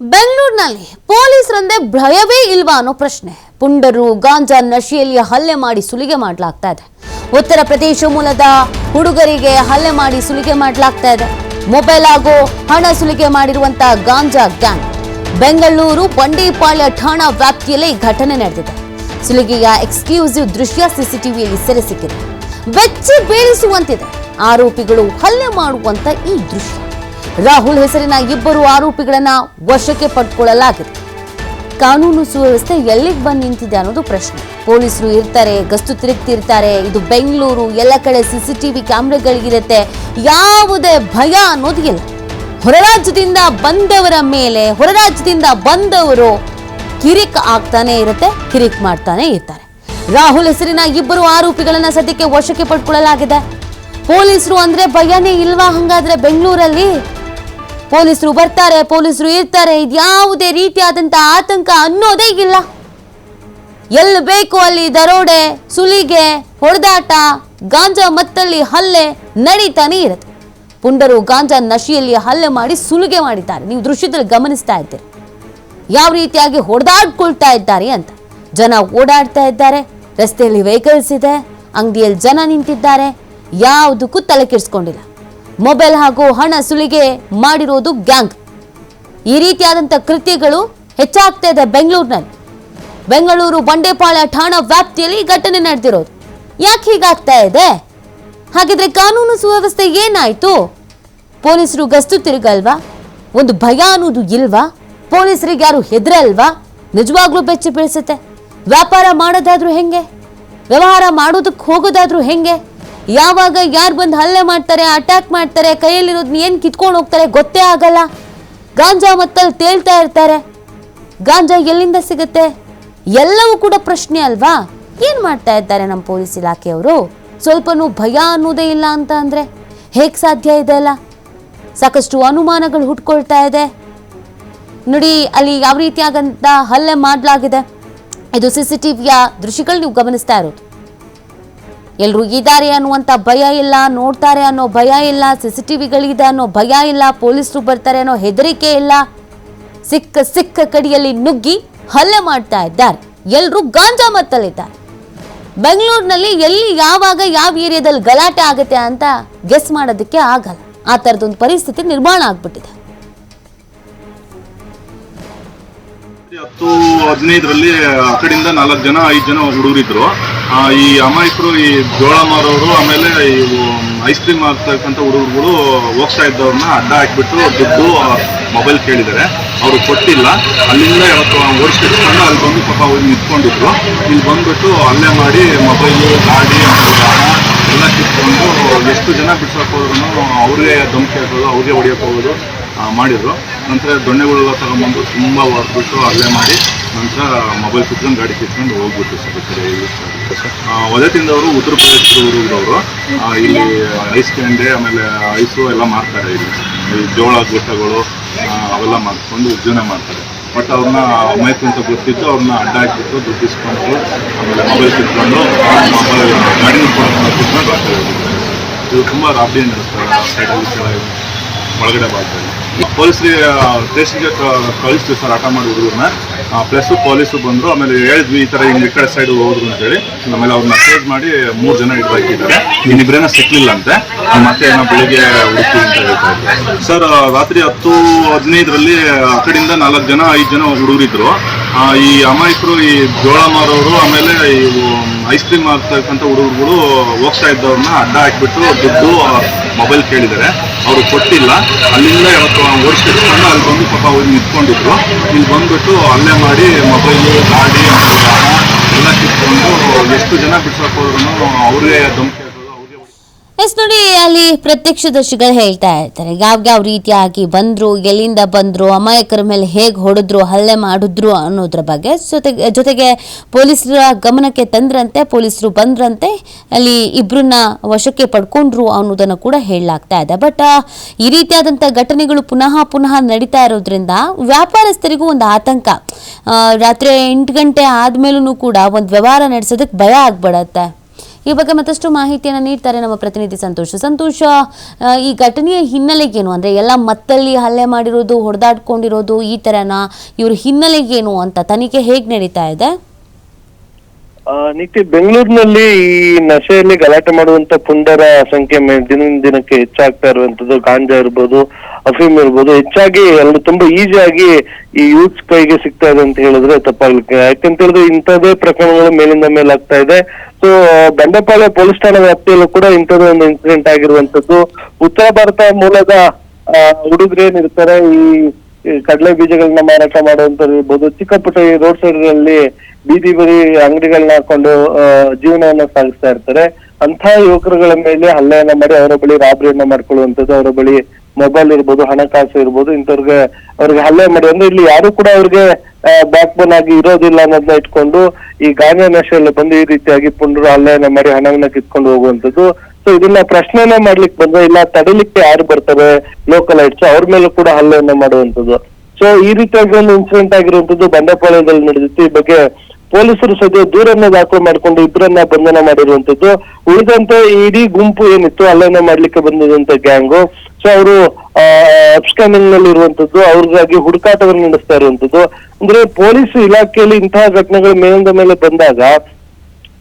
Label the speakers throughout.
Speaker 1: ಬೆಂಗಳೂರಿನಲ್ಲಿ ಪೊಲೀಸರಂದೇ ಭಯವೇ ಇಲ್ವಾ ಅನ್ನೋ ಪ್ರಶ್ನೆ. ಪುಂಡರು, ಗಾಂಜಾ ನಶೆಯಲ್ಲಿ ಹಲ್ಲೆ ಮಾಡಿ ಸುಲಿಗೆ ಮಾಡಲಾಗ್ತಾ ಇದೆ. ಉತ್ತರ ಪ್ರದೇಶ ಮೂಲದ ಹುಡುಗರಿಗೆ ಹಲ್ಲೆ ಮಾಡಿ ಸುಲಿಗೆ ಮಾಡಲಾಗ್ತಾ ಇದೆ. ಮೊಬೈಲ್ ಹಾಗೂ ಹಣ ಸುಲಿಗೆ ಮಾಡಿರುವಂತ ಗಾಂಜಾ ಗ್ಯಾಂಗ್. ಬೆಂಗಳೂರು ಬಂಡೀಪಾಳ್ಯ ಠಾಣಾ ವ್ಯಾಪ್ತಿಯಲ್ಲಿ ಘಟನೆ ನಡೆದಿದೆ. ಸುಲಿಗೆಯ ಎಕ್ಸ್ಕ್ಲೂಸಿವ್ ದೃಶ್ಯ ಸಿಸಿಟಿವಿಯಲ್ಲಿ ಸೆರೆ ಸಿಕ್ಕಿದೆ. ಬೆಚ್ಚಿ ಬೀಳಿಸುವಂತಿದೆ. ಆರೋಪಿಗಳು ಹಲ್ಲೆ ಮಾಡುವಂತ ಈ ದೃಶ್ಯ. ರಾಹುಲ್ ಹೆಸರಿನ ಇಬ್ಬರು ಆರೋಪಿಗಳನ್ನ ವಶಕ್ಕೆ ಪಡ್ಕೊಳ್ಳಲಾಗಿದೆ. ಕಾನೂನು ಸುವ್ಯವಸ್ಥೆ ಎಲ್ಲಿಗೆ ಬಂದು ನಿಂತಿದೆ ಅನ್ನೋದು ಪ್ರಶ್ನೆ. ಪೊಲೀಸರು ಇರ್ತಾರೆ, ಗಸ್ತು ತಿರುಗ್ತಿರ್ತಾರೆ, ಇದು ಬೆಂಗಳೂರು, ಎಲ್ಲ ಕಡೆ ಸಿಸಿಟಿವಿ ಕ್ಯಾಮ್ರಾಗಳಿಗಿರುತ್ತೆ, ಯಾವುದೇ ಭಯ ಅನ್ನೋದು ಇಲ್ಲ. ಹೊರ ರಾಜ್ಯದಿಂದ ಬಂದವರ ಮೇಲೆ ಹೊರರಾಜ್ಯದಿಂದ ಬಂದವರು ಕಿರಿಕ್ ಆಗ್ತಾನೆ ಇರುತ್ತೆ, ಕಿರಿಕ್ ಮಾಡ್ತಾನೆ ಇರ್ತಾರೆ. ರಾಹುಲ್ ಹೆಸರಿನ ಇಬ್ಬರು ಆರೋಪಿಗಳನ್ನ ಸದ್ಯಕ್ಕೆ ವಶಕ್ಕೆ ಪಡ್ಕೊಳ್ಳಲಾಗಿದೆ. ಪೊಲೀಸರು ಅಂದ್ರೆ ಭಯನೇ ಇಲ್ವಾ ಹಂಗಾದ್ರೆ ಬೆಂಗಳೂರಲ್ಲಿ? ಪೊಲೀಸರು ಬರ್ತಾರೆ, ಪೊಲೀಸರು ಇರ್ತಾರೆ ಇದ್ಯಾವುದೇ ರೀತಿಯಾದಂತ ಆತಂಕ ಅನ್ನೋದೇ ಇಲ್ಲ. ಎಲ್ಲಿ ಬೇಕು ಅಲ್ಲಿ ದರೋಡೆ, ಸುಲಿಗೆ, ಹೊಡೆದಾಟ, ಗಾಂಜಾ ಮತ್ತಲ್ಲಿ ಹಲ್ಲೆ ನಡೀತಾನೆ ಇರುತ್ತೆ. ಪುಂಡರು ಗಾಂಜಾ ನಶಿಯಲ್ಲಿ ಹಲ್ಲೆ ಮಾಡಿ ಸುಲಿಗೆ ಮಾಡಿದ್ದಾರೆ. ನೀವು ದೃಶ್ಯದಲ್ಲಿ ಗಮನಿಸ್ತಾ ಇದ್ದೀರಿ. ಯಾವ ರೀತಿಯಾಗಿ ಹೊಡೆದಾಡ್ಕೊಳ್ತಾ ಇದ್ದಾರೆ ಅಂತ. ಜನ ಓಡಾಡ್ತಾ ಇದ್ದಾರೆ, ರಸ್ತೆಯಲ್ಲಿ ವೆಹಿಕಲ್ಸ್ ಇದೆ, ಅಂಗಡಿಯಲ್ಲಿ ಜನ ನಿಂತಿದ್ದಾರೆ, ಯಾವುದಕ್ಕೂ ತಲೆ ಕೆಡಿಸ್ಕೊಂಡಿಲ್ಲ ಮೊಬೈಲ್ ಹಾಗೂ ಹಣ ಸುಲಿಗೆ ಮಾಡಿರೋದು ಗ್ಯಾಂಗ್. ಈ ರೀತಿಯಾದಂಥ ಕೃತ್ಯಗಳು ಹೆಚ್ಚಾಗ್ತಾ ಇದೆ ಬೆಂಗಳೂರಿನಲ್ಲಿ. ಬೆಂಗಳೂರು ಬಂಡೇಪಾಳ್ಯ ಠಾಣಾ ವ್ಯಾಪ್ತಿಯಲ್ಲಿ ಘಟನೆ ನಡೆದಿರೋದು. ಯಾಕೆ ಹೀಗಾಗ್ತಾ ಇದೆ? ಹಾಗಿದ್ರೆ ಕಾನೂನು ಸುವ್ಯವಸ್ಥೆ ಏನಾಯ್ತು? ಪೊಲೀಸರು ಗಸ್ತು ತಿರುಗಲ್ವಾ? ಒಂದು ಭಯ ಅನ್ನೋದು ಇಲ್ವಾ? ಪೊಲೀಸರಿಗೆ ಯಾರು ಹೆದರಲ್ವಾ? ನಿಜವಾಗ್ಲೂ ಬೆಚ್ಚಿ ಬೀಳಿಸುತ್ತೆ. ವ್ಯಾಪಾರ ಮಾಡೋದಾದ್ರೂ ಹೆಂಗೆ? ವ್ಯವಹಾರ ಮಾಡೋದಕ್ಕೆ ಹೋಗೋದಾದ್ರೂ ಹೆಂಗೆ? ಯಾವಾಗ ಯಾರು ಬಂದು ಹಲ್ಲೆ ಮಾಡ್ತಾರೆ ಅಟ್ಯಾಕ್ ಮಾಡ್ತಾರೆ ಕೈಯಲ್ಲಿರೋದನ್ನ ಏನು ಕಿತ್ಕೊಂಡು ಹೋಗ್ತಾರೆ ಗೊತ್ತೇ ಆಗಲ್ಲ. ಗಾಂಜಾ ಮತ್ತಲ್ಲಿ ತೇಳ್ತಾ ಇರ್ತಾರೆ. ಗಾಂಜಾ ಎಲ್ಲಿಂದ ಸಿಗುತ್ತೆ? ಎಲ್ಲವೂ ಕೂಡ ಪ್ರಶ್ನೆ ಅಲ್ವಾ? ಏನು ಮಾಡ್ತಾ ಇದ್ದಾರೆ ನಮ್ಮ ಪೊಲೀಸ್ ಇಲಾಖೆಯವರು? ಸ್ವಲ್ಪನೂ ಭಯ ಅನ್ನೋದೇ ಇಲ್ಲ ಅಂತ ಅಂದರೆ ಹೇಗೆ ಸಾಧ್ಯ ಇದೆ ಅಲ್ಲ? ಸಾಕಷ್ಟು ಅನುಮಾನಗಳು ಹುಟ್ಕೊಳ್ತಾ ಇದೆ. ನೋಡಿ, ಅಲ್ಲಿ ಯಾವ ರೀತಿಯಾಗಂತ ಹಲ್ಲೆ ಮಾಡಲಾಗಿದೆ. ಇದು ಸಿ ಸಿ ಟಿವಿಯ ದೃಶ್ಯಗಳು ನೀವು ಗಮನಿಸ್ತಾ ಇರೋದು. ಎಲ್ರು ಇದ್ದಾರೆ ಅನ್ನುವಂಥ ಭಯ ಇಲ್ಲ, ನೋಡ್ತಾರೆ ಅನ್ನೋ ಭಯ ಇಲ್ಲ ಸಿ ಸಿ ಟಿವಿಗಳಿದೆ ಅನ್ನೋ ಭಯ ಇಲ್ಲ, ಪೊಲೀಸರು ಬರ್ತಾರೆ ಅನ್ನೋ ಹೆದರಿಕೆ ಇಲ್ಲ. ಸಿಕ್ಕ ಸಿಕ್ಕ ಕಡಿಯಲ್ಲಿ ನುಗ್ಗಿ ಹಲ್ಲೆ ಮಾಡ್ತಾ ಇದ್ದಾರೆ. ಎಲ್ಲರೂ ಗಾಂಜಾ ಮತ್ತಲ್ಲಿದ್ದಾರೆ. ಬೆಂಗಳೂರಿನಲ್ಲಿ ಎಲ್ಲಿ ಯಾವಾಗ ಯಾವ ಏರಿಯಾದಲ್ಲಿ ಗಲಾಟೆ ಆಗುತ್ತೆ ಅಂತ ಗೆಸ್ ಮಾಡೋದಕ್ಕೆ ಆಗಲ್ಲ. ಆ ಥರದೊಂದು ಪರಿಸ್ಥಿತಿ ನಿರ್ಮಾಣ ಆಗ್ಬಿಟ್ಟಿದೆ.
Speaker 2: ಹತ್ತು ಹದಿನೈದರಲ್ಲಿ ಆ ಕಡೆಯಿಂದ ನಾಲ್ಕು ಜನ, ಐದು ಜನ ಹುಡುಗರಿದ್ರು ಈ ಅಮಾಯಕರು, ಈ ಜೋಳ ಮಾರೋರು ಆಮೇಲೆ ಈ ಐಸ್ ಕ್ರೀಮ್ ಮಾರ್ತಕ್ಕಂಥ ಹುಡುಗರುಗಳು ಹೋಗ್ತಾ ಇದ್ದವ್ರನ್ನ ಅಡ್ಡ ಹಾಕ್ಬಿಟ್ಟು ದುಡ್ಡು ಮೊಬೈಲ್ ಕೇಳಿದ್ದಾರೆ. ಅವರು ಕೊಟ್ಟಿಲ್ಲ. ಅಲ್ಲಿಂದ ಯಾವತ್ತು ಓಡಿಸ್ಕೊಂಡು ಅಲ್ಲಿ ಬಂದು ಪಾಪ ಅವ್ರು ನಿಂತ್ಕೊಂಡಿದ್ರು. ಇಲ್ಲಿ ಬಂದ್ಬಿಟ್ಟು ಅಲ್ಲೇ ಮಾಡಿ ಮೊಬೈಲು ಗಾಡಿ, ಎಲ್ಲ ಕಿತ್ಕೊಂಡು ಎಷ್ಟು ಜನ ಬಿಡ್ಸೋಕೆ ಹೋದ್ರು ಅವ್ರಿಗೆ ಧಮಕಿ ಹಾಕೋದು, ಅವ್ರಿಗೆ ಹೊಡಿಯೋಕೆ ಹೋಗೋದು ಮಾಡಿದ್ರು. ನಂತರ ದೊಣ್ಣೆಗಳೆಲ್ಲ ತಗೊಂಡ್ಬಂದು ತುಂಬ ಹೊಡೆದ್ಬಿಟ್ಟು ಅಲ್ಲೇ ಮಾಡಿ ನಂತರ ಮೊಬೈಲ್ ಕಿತ್ಕೊಂಡು ಗಾಡಿ ಕಿತ್ಕೊಂಡು ಹೋಗ್ಬಿಟ್ಟು ಸರ್ ಕಡೆ ಒದೆ ಅವರು ಉತ್ತರ ಪ್ರದೇಶದ ಊರವರು ಇಲ್ಲಿ ಐಸ್ ಕ್ಯಾಂಡೆ ಆಮೇಲೆ ಐಸು ಎಲ್ಲ ಮಾರ್ತಾರೆ ಇಲ್ಲಿ. ಜೋಳ ಗೊಟ್ಟಗಳು ಅವೆಲ್ಲ ಮಾಡ್ಕೊಂಡು ಜೀವನ ಮಾಡ್ತಾರೆ. ಬಟ್ ಅವ್ರನ್ನ ಅಮಾಯಕ ಅಂತ ಗೊತ್ತಿತ್ತು ಅವ್ರನ್ನ ಅಡ್ಡ ಹಾಕಿಬಿಟ್ಟು ದುಡ್ಡು ಇಸ್ಕೊಂಡು, ಆಮೇಲೆ ಮೊಬೈಲ್ ಕಿತ್ಕೊಂಡು ಮೊಬೈಲ್ ಗಾಡಿ ಇದು ತುಂಬ ರಾಬಿ ನಡೆಸ್ತಾರೆ ಸೈಡಲ್ಲಿ ಒಳಗಡೆ ಭಾಗದಲ್ಲಿ ಪೊಲೀಸರಿಗೆ ಸ್ಟೇಷನ್ಗೆ ಕಳಿಸ್ತೀವಿ ಸರ್, ಆಟ ಮಾಡಿ ಹುಡುಗರನ್ನ. ಪ್ಲಸ್ ಪೊಲೀಸರು ಬಂದರು, ಆಮೇಲೆ ಹೇಳಿದ್ವಿ, ಈ ಥರ ಹಿಂಗೆ ಈ ಕಡೆ ಸೈಡ್ ಹೋದ್ರು ಅಂತೇಳಿ ಆಮೇಲೆ ಅವ್ರನ್ನ ಮೆಸೇಜ್ ಮಾಡಿ ಮೂರು ಜನ ಹಿಡ್ದಾಕಿದ್ದಾರೆ ಇನ್ನಿಬ್ಬರೇನ ಸಿಕ್ಕಲಿಲ್ಲ ಅಂತೆ ಮತ್ತೆ ಏನೋ ಬೆಳಿಗ್ಗೆ ಹುಡುಕ್ತೀವಿ ಅಂತ ಹೇಳ್ತಾ ಸರ್ ರಾತ್ರಿ ಹತ್ತು, ಹದಿನೈದರಲ್ಲಿ ಆ ಕಡೆಯಿಂದ ನಾಲ್ಕು ಜನ, ಐದು ಜನ ಹುಡುಗರಿದ್ರು. ಈ ಅಮಾಯಕರು, ಈ ಜೋಳ ಮಾರೋರು ಆಮೇಲೆ ಇವು ಐಸ್ ಕ್ರೀಮ್ ಮಾರ್ತಕ್ಕಂಥ ಹುಡುಗರುಗಳು ಹೋಗ್ತಾ ಇದ್ದವ್ರನ್ನ ಅಡ್ಡ ಹಾಕ್ಬಿಟ್ಟು ದುಡ್ಡು ಮೊಬೈಲ್ ಕೇಳಿದ್ದಾರೆ. ಅವರು ಕೊಟ್ಟಿಲ್ಲ. ಅಲ್ಲಿಂದ ಯಾವತ್ತು ಓಡಿಸ್ಕೊಂಡು ಅಲ್ಲಿ ಬಂದು ಪಾಪ ಅವ್ರು ನಿಂತ್ಕೊಂಡಿದ್ರು. ಇಲ್ಲಿ ಬಂದ್ಬಿಟ್ಟು ಅಲ್ಲೇ ಮಾಡಿ ಮೊಬೈಲು ಗಾಡಿ ಎಲ್ಲ ಕಿತ್ಕೊಂಡು ಎಷ್ಟು ಜನ ಬಿಡ್ಸೋಕೆ ಹೋದ್ರು ಅವ್ರಿಗೆ ಧಮಕಿ
Speaker 1: ಎಸ್ ನೋಡಿ, ಅಲ್ಲಿ ಪ್ರತ್ಯಕ್ಷದರ್ಶಿಗಳು ಹೇಳ್ತಾ ಇರ್ತಾರೆ ಯಾವ ಯಾವ ರೀತಿಯಾಗಿ ಬಂದ್ರು, ಎಲ್ಲಿಂದ ಬಂದ್ರು, ಅಮಾಯಕರ ಮೇಲೆ ಹೇಗೆ ಹೊಡೆದ್ರು, ಹಲ್ಲೆ ಮಾಡಿದ್ರು ಅನ್ನೋದ್ರ ಬಗ್ಗೆ. ಜೊತೆಗೆ ಜೊತೆಗೆ ಪೊಲೀಸರ ಗಮನಕ್ಕೆ ತಂದ್ರಂತೆ, ಪೊಲೀಸರು ಬಂದ್ರಂತೆ, ಅಲ್ಲಿ ಇಬ್ಬರನ್ನ ವಶಕ್ಕೆ ಪಡ್ಕೊಂಡ್ರು ಅನ್ನೋದನ್ನು ಕೂಡ ಹೇಳಲಾಗ್ತಾ ಇದೆ. ಬಟ್ ಈ ರೀತಿಯಾದಂಥ ಘಟನೆಗಳು ಪುನಃ ಪುನಃ ನಡೀತಾ ಇರೋದ್ರಿಂದ ವ್ಯಾಪಾರಸ್ಥರಿಗೂ ಒಂದು ಆತಂಕ. ರಾತ್ರಿ ಎಂಟು ಗಂಟೆ ಆದ್ಮೇಲೂ ಕೂಡ ಒಂದು ವ್ಯವಹಾರ ನಡೆಸೋದಕ್ಕೆ ಭಯ ಆಗ್ಬಿಡತ್ತೆ. ಈ ಬಗ್ಗೆ ಮತ್ತಷ್ಟು ಮಾಹಿತಿಯನ್ನು ನೀಡ್ತಾರೆ ನಮ್ಮ ಪ್ರತಿನಿಧಿ ಸಂತೋಷ. ಸಂತೋಷ ಈ ಘಟನೆಯ ಹಿನ್ನೆಲೆಗೇನು? ಅಂದ್ರೆ ಎಲ್ಲ ಮತ್ತಲ್ಲಿ ಹಲ್ಲೆ ಮಾಡಿರೋದು, ಹೊಡೆದಾಡ್ಕೊಂಡಿರೋದು, ಈ ತರನ ಇವ್ರ ಹಿನ್ನೆಲೆಗೇನು ಅಂತ ತನಿಖೆ ಹೇಗೆ ನಡೀತಾ ಇದೆ?
Speaker 3: ನಿತ್ಯ ಬೆಂಗಳೂರಿನಲ್ಲಿ ಈ ನಶೆಯಲ್ಲಿ ಗಲಾಟೆ ಮಾಡುವಂತ ಪುಂಡರ ಸಂಖ್ಯೆ ದಿನದಿಂದ ದಿನಕ್ಕೆ ಹೆಚ್ಚಾಗ್ತಾ ಇರುವಂತದ್ದು ಗಾಂಜಾ ಇರ್ಬೋದು, ಅಫೀಮ್ ಇರ್ಬೋದು, ಹೆಚ್ಚಾಗಿ ಎಲ್ಲರೂ ತುಂಬಾ ಈಸಿಯಾಗಿ ಈ ಯೂತ್ಸ್ ಕೈಗೆ ಸಿಗ್ತಾ ಇದೆ ಅಂತ ಹೇಳಿದ್ರೆ ತಪ್ಪಾಗ್ಲಿಕ್ಕೆ. ಯಾಕಂತ ಹೇಳಿದ್ರೆ ಇಂಥದೇ ಪ್ರಕರಣಗಳು ಮೇಲಿಂದ ಮೇಲಾಗ್ತಾ ಇದೆ. ಸೊ ಬಂಡೆಪಾಳ್ಯ ಪೊಲೀಸ್ ಠಾಣೆ ವ್ಯಾಪ್ತಿಯಲ್ಲೂ ಕೂಡ ಇಂಥದ್ದು ಒಂದು ಇನ್ಸಿಡೆಂಟ್ ಆಗಿರುವಂತದ್ದು ಉತ್ತರ ಭಾರತ ಮೂಲದ ಹುಡುಗರು ಏನಿರ್ತಾರೆ ಈ ಕಡಲೆ ಬೀಜಗಳನ್ನ ಮಾರಾಟ ಮಾಡುವಂತವ್ರು ಇರ್ಬೋದು. ಚಿಕ್ಕ ಪುಟ್ಟ ಈ ರೋಡ್ ಸೈಡ್ಗಳಲ್ಲಿ ಬೀದಿ ಬದಿ ಅಂಗಡಿಗಳನ್ನ ಹಾಕೊಂಡು ಜೀವನವನ್ನ ಸಾಗಿಸ್ತಾ ಇರ್ತಾರೆ. ಅಂತ ಯುವಕರುಗಳ ಮೇಲೆ ಹಲ್ಲೆಯನ್ನ ಮಾಡಿ ಅವರ ಬಳಿ ರಾಬರಿಯನ್ನ ಮಾಡ್ಕೊಳ್ಳುವಂಥದ್ದು, ಅವರ ಬಳಿ ಮೊಬೈಲ್ ಇರ್ಬೋದು, ಹಣಕಾಸು ಇರ್ಬೋದು, ಇಂಥವ್ರಿಗೆ ಅವ್ರಿಗೆ ಹಲ್ಲೆ ಮಾಡಿ, ಅಂದ್ರೆ ಇಲ್ಲಿ ಯಾರು ಕೂಡ ಅವ್ರಿಗೆ ಬ್ಯಾಕ್ ಬೋನ್ ಆಗಿ ಇರೋದಿಲ್ಲ ಅನ್ನೋದನ್ನ ಇಟ್ಕೊಂಡು, ಈ ಗಾಂಜಾ ನಶೆಯಲ್ಲಿ ಬಂದು ಈ ರೀತಿಯಾಗಿ ಪುಂಡರು ಹಲ್ಲೆಯನ್ನ ಮಾಡಿ ಹಣವನ್ನ ಕಿತ್ಕೊಂಡು ಹೋಗುವಂತದ್ದು ಸೊ ಇದನ್ನ ಪ್ರಶ್ನೆನೇ ಮಾಡ್ಲಿಕ್ಕೆ ಬಂದ್ರೆ, ಇಲ್ಲ ತಡಿಲಿಕ್ಕೆ ಯಾರು ಬರ್ತಾರೆ ಲೋಕಲ್ ಐಟ್ಸ್ ಅವ್ರ ಮೇಲೂ ಕೂಡ ಹಲ್ಲೆಯನ್ನ ಮಾಡುವಂತದ್ದು ಸೊ ಈ ರೀತಿಯಾಗಿ ಒಂದು ಇನ್ಸಿಡೆಂಟ್ ಆಗಿರುವಂತದ್ದು ಬಂಡಪಾಳ್ಯದಲ್ಲಿ ನಡೆದಿತ್ತು. ಈ ಬಗ್ಗೆ ಪೊಲೀಸರು ಸದ್ಯ ದೂರನ್ನ ದಾಖಲು ಮಾಡಿಕೊಂಡು ಇಬ್ಬರನ್ನ ಬಂಧನ ಮಾಡಿರುವಂತದ್ದು. ಉಳಿದಂತೆ ಇಡೀ ಗುಂಪು ಏನಿತ್ತು ಅಲ್ಲನ್ನ ಮಾಡ್ಲಿಕ್ಕೆ ಬಂದಿದಂತ ಗ್ಯಾಂಗು ಸೊ ಅವರು ಅಬ್ಸ್ಕ್ಯಾನಿಂಗ್ನಲ್ಲಿ ಇರುವಂತದ್ದು, ಅವ್ರಿಗಾಗಿ ಹುಡುಕಾಟವನ್ನು ನಡೆಸ್ತಾ ಇರುವಂತದ್ದು. ಅಂದ್ರೆ ಪೊಲೀಸ್ ಇಲಾಖೆಯಲ್ಲಿ ಇಂತಹ ಘಟನೆಗಳು ಮೇಲಿಂದ ಮೇಲೆ ಬಂದಾಗ,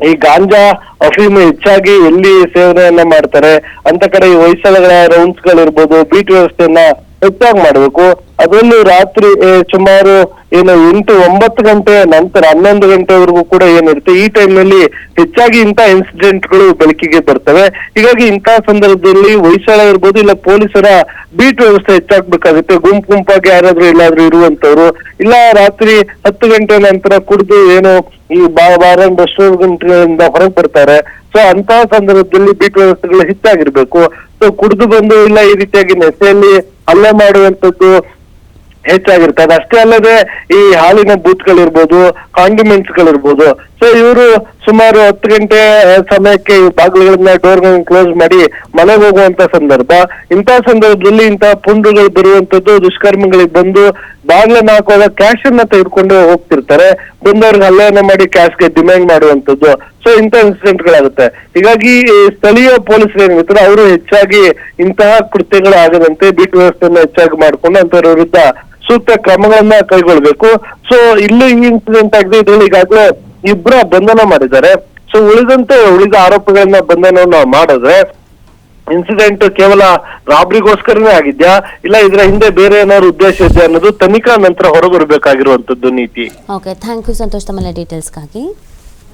Speaker 3: ಈ ಗಾಂಜಾ, ಅಫೀಮ್ ಹೆಚ್ಚಾಗಿ ಎಲ್ಲಿ ಸೇವನೆಯನ್ನ ಮಾಡ್ತಾರೆ? ಅಂತ ಕಡೆ ಈ ಹೊಯ್ಸಳಗಳ ರೌಂಡ್ಸ್ ಗಳಿರ್ಬೋದು ಬೀಟ್ ವ್ಯವಸ್ಥೆಯನ್ನ ಹೆಚ್ಚಾಗಿ ಮಾಡ್ಬೇಕು? ಅದರಲ್ಲೂ ರಾತ್ರಿ ಸುಮಾರು, ಏನು, ಎಂಟು, ಒಂಬತ್ತು ಗಂಟೆ ನಂತರ ಹನ್ನೊಂದು ಗಂಟೆವರೆಗೂ ಕೂಡ ಏನಿರುತ್ತೆ? ಈ ಟೈಮ್ನಲ್ಲಿ ಹೆಚ್ಚಾಗಿ ಇಂಥ ಇನ್ಸಿಡೆಂಟ್ಗಳು ಬೆಳಕಿಗೆ ಬರ್ತವೆ. ಹೀಗಾಗಿ ಇಂತಹ ಸಂದರ್ಭದಲ್ಲಿ ವಯಸ್ಸಾಳ ಇರ್ಬೋದು, ಇಲ್ಲ ಪೊಲೀಸರ ಬೀಟ್ ವ್ಯವಸ್ಥೆ ಹೆಚ್ಚಾಗ್ಬೇಕಾಗುತ್ತೆ. ಗುಂಪು ಗುಂಪಾಗಿ ಯಾರಾದ್ರೂ ಎಲ್ಲಾದ್ರೂ ಇರುವಂತವ್ರು ಇಲ್ಲ ರಾತ್ರಿ ಹತ್ತು ಗಂಟೆ ನಂತರ ಕುಡಿದು, ಏನು, ಈ ಬಾರ ಅಂಡ್ ರೆಸ್ಟೋರೆಂಟ್ ಹೊರಗೆ ಬರ್ತಾರೆ. ಸೊ ಅಂತಹ ಸಂದರ್ಭದಲ್ಲಿ ಬೀಟ್ ವ್ಯವಸ್ಥೆಗಳು ಹೆಚ್ಚಾಗಿರ್ಬೇಕು. ಸೊ ಕುಡಿದು ಬಂದು ಇಲ್ಲ ಈ ರೀತಿಯಾಗಿ ನೆಸೆಯಲ್ಲಿ ಹಲ್ಲೆ ಮಾಡುವಂತದ್ದು ಹೆಚ್ಚಾಗಿರ್ತದೆ ಅಷ್ಟೇ ಅಲ್ಲದೆ ಈ ಹಾಲಿನ ಬೂತ್ಗಳಿರ್ಬೋದು ಕಾಂಡಿಮೆಂಟ್ಸ್ ಗಳಿರ್ಬೋದು. ಸೊ ಇವರು ಸುಮಾರು ಹತ್ತು ಗಂಟೆ ಸಮಯಕ್ಕೆ ಬಾಗಿಲುಗಳನ್ನ ಡೋರ್ಗಳನ್ನ ಕ್ಲೋಸ್ ಮಾಡಿ ಮನೆಗೆ ಹೋಗುವಂತ ಸಂದರ್ಭ. ಇಂತಹ ಸಂದರ್ಭದಲ್ಲಿ ಇಂತಹ ಪುಂಡುಗಳು ಬರುವಂತದ್ದು ದುಷ್ಕರ್ಮಗಳಿಗೆ ಬಂದು ಬಾಗಿಲನ್ನ ಹಾಕುವಾಗ ಕ್ಯಾಶ್ ಅನ್ನ ತೆಗೆದುಕೊಂಡು ಹೋಗ್ತಿರ್ತಾರೆ. ಬಂದವ್ರಿಗೆ ಹಲ್ಲೆಯನ್ನ ಮಾಡಿ ಕ್ಯಾಶ್ಗೆ ಡಿಮ್ಯಾಂಡ್ ಮಾಡುವಂತದ್ದು ಸೊ ಇಂಥ ಇನ್ಸಿಡೆಂಟ್ ಗಳಾಗುತ್ತೆ ಹೀಗಾಗಿ ಸ್ಥಳೀಯ ಪೊಲೀಸರು ಏನಿರ್ತಾರೆ ಅವರು ಹೆಚ್ಚಾಗಿ ಇಂತಹ ಕೃತ್ಯಗಳು ಆಗದಂತೆ ಬೀಟ್ ವ್ಯವಸ್ಥೆಯನ್ನ ಹೆಚ್ಚಾಗಿ ಮಾಡ್ಕೊಂಡು ಅಂತವ್ರ ವಿರುದ್ಧ ಸೂಕ್ತ ಕ್ರಮಗಳನ್ನ ಕೈಗೊಳ್ಬೇಕು. ಸೊ ಇಲ್ಲೂ ಈ ಇನ್ಸಿಡೆಂಟ್ ಆಗಿದೆ, ಇದರಲ್ಲಿ ಈಗಾಗಲೇ ಇಬ್ಬರ ಬಂಧನ ಮಾಡಿದ್ದಾರೆ. ಸೊ ಉಳಿದಂತೆ ಉಳಿದ ಆರೋಪಗಳನ್ನ ಬಂಧನವನ್ನ ಮಾಡಿದ್ರೆ ಇನ್ಸಿಡೆಂಟ್ ಕೇವಲ ರಾಬ್ರಿಗೋಸ್ಕರನೇ ಆಗಿದ್ಯಾ? ಇಲ್ಲ ಇದರ ಹಿಂದೆ ಬೇರೆ ಏನಾದ್ರು ಉದ್ದೇಶ ಇದೆಯಾ ಅನ್ನೋದು ತನಿಖಾ ನಂತರ ಹೊರಬರಬೇಕಾಗಿರುವಂತದ್ದು ನೀತಿ.
Speaker 1: ಓಕೆ ಥ್ಯಾಂಕ್ ಯು ಸಂತೋಷ್ ತಮ್ಮ ಡೀಟೇಲ್ಸ್ಗಾಗಿ